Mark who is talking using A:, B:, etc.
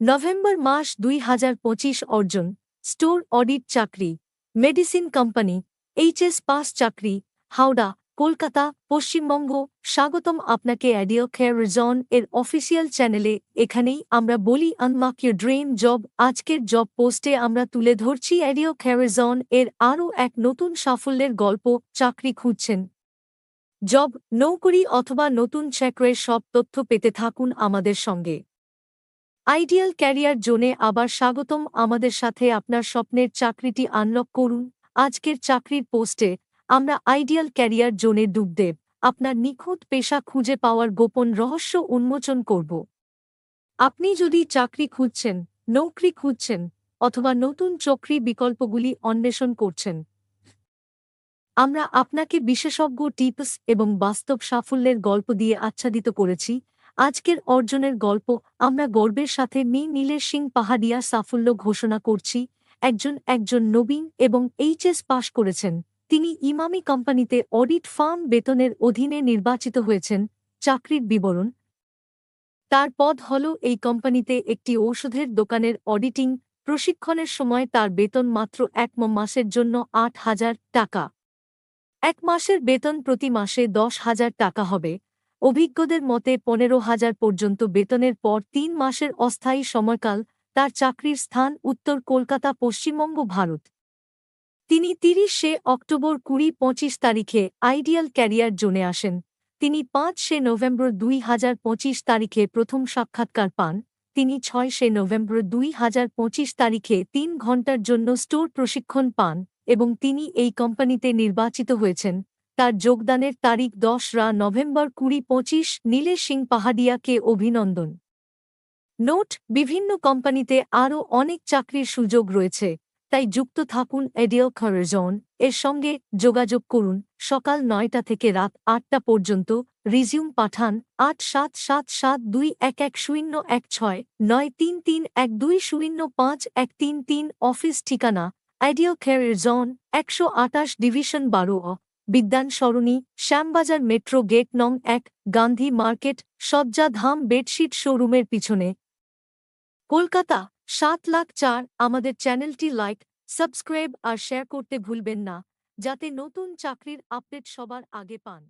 A: November মাস দুই হাজার পঁচিশ অর্জন, স্টোর অডিট চাকরি, মেডিসিন কোম্পানি, এইচএস পাস চাকরি, হাওড়া, কলকাতা, পশ্চিমবঙ্গ। স্বাগতম আপনাকে অ্যাডিও কেয়ার জন এর অফিসিয়াল চ্যানেলে। এখানেই আমরা বলি আনমাক ইউর ড্রিম জব আজকের জব পোস্টে আমরা তুলে ধরছি অ্যাডিও কেয়ার জন এর আরও এক নতুন সাফল্যের গল্প, চাকরি খুঁজছেন। জব নৌকরি অথবা নতুন চাকরির সব তথ্য পেতে থাকুন আমাদের সঙ্গে। আইডিয়াল ক্যারিয়ার জোনে আবার স্বাগতম আমাদের সাথে আপনার স্বপ্নের চাকরিটি আনলক করুন। আজকের চাকরির পোস্টে আমরা আইডিয়াল ক্যারিয়ার জোনে ডুবদেব আপনার নিখুঁত পেশা খুঁজে পাওয়ার গোপন রহস্য উন্মোচন করব। আপনি যদি চাকরি খুঁজছেন, নৌকরি খুঁজছেন অথবা নতুন চাকরি বিকল্পগুলি অন্বেষণ করছেন, আমরা আপনাকে বিশেষজ্ঞ টিপস এবং বাস্তব সাফল্যের গল্প দিয়ে আচ্ছাদিত করেছি। আজকের অর্জনের গল্প আমরা গর্বের সাথে মি নীলের সিং পাহাড়িয়া সাফল্য ঘোষণা করছি। একজন একজন নবীন এবং এইচএস পাশ করেছেন। তিনি ইমামি কোম্পানিতে অডিট ফার্ম বেতনের অধীনে নির্বাচিত হয়েছেন। চাকরির বিবরণ। তার পদ হল এই কোম্পানিতে একটি ঔষধের দোকানের অডিটিং। প্রশিক্ষণের সময় তার বেতন মাত্র এক মাসের জন্য আট হাজার টাকা। এক মাসের বেতন প্রতি মাসে দশ হাজার টাকা হবে। অভিজ্ঞদের মতে পনেরো হাজার পর্যন্ত বেতনের পর তিন মাসের অস্থায়ী সময়কাল তার চাকরির স্থান উত্তর কলকাতা, পশ্চিমবঙ্গ, ভারত। তিনি তিরিশে অক্টোবর কুড়ি, পঁচিশ তারিখে আইডিয়াল ক্যারিয়ার জোনে আসেন। তিনি পাঁচ পাঁচশে নভেম্বর দুই হাজার পঁচিশ তারিখে প্রথম সাক্ষাৎকার পান। তিনি ছয়শে নভেম্বর দুই হাজার পঁচিশ তারিখে তিন ঘণ্টার জন্য স্টোর প্রশিক্ষণ পান এবং তিনি এই কোম্পানিতে নির্বাচিত হয়েছেন। তার যোগদানের তারিখ দশরা নভেম্বর কুড়ি পঁচিশ, নীলে সিং পাহাডিয়াকে অভিনন্দন। নোট, বিভিন্ন কোম্পানিতে আরও অনেক চাকরির সুযোগ রয়েছে, তাই যুক্ত থাকুন এডিও খরজন, এর সঙ্গে যোগাযোগ করুন, সকাল নয়টা থেকে রাত আটটা পর্যন্ত, রিজিউম পাঠান আট সাত সাত সাত দুই এক এক শূন্য এক ছয় নয় তিন তিন এক দুই শূন্য পাঁচ এক তিন তিন অফিস ঠিকানা আইডিও খেয়ার জোন একশো আটাশ ডিভিশন বারো অ। বিদ্যান সরণি, শ্যামবাজার মেট্রো গেট নং এক, গান্ধী মার্কেট সজ্জা ধাম বেডশিট শোরুমের পিছনে। কলকাতা, সাত লাখ চার, আমাদের চ্যানেলটি লাইক, সাবস্ক্রাইব আর শেয়ার করতে ভুলবেন না, যাতে নতুন চাকরির আপডেট সবার আগে পান।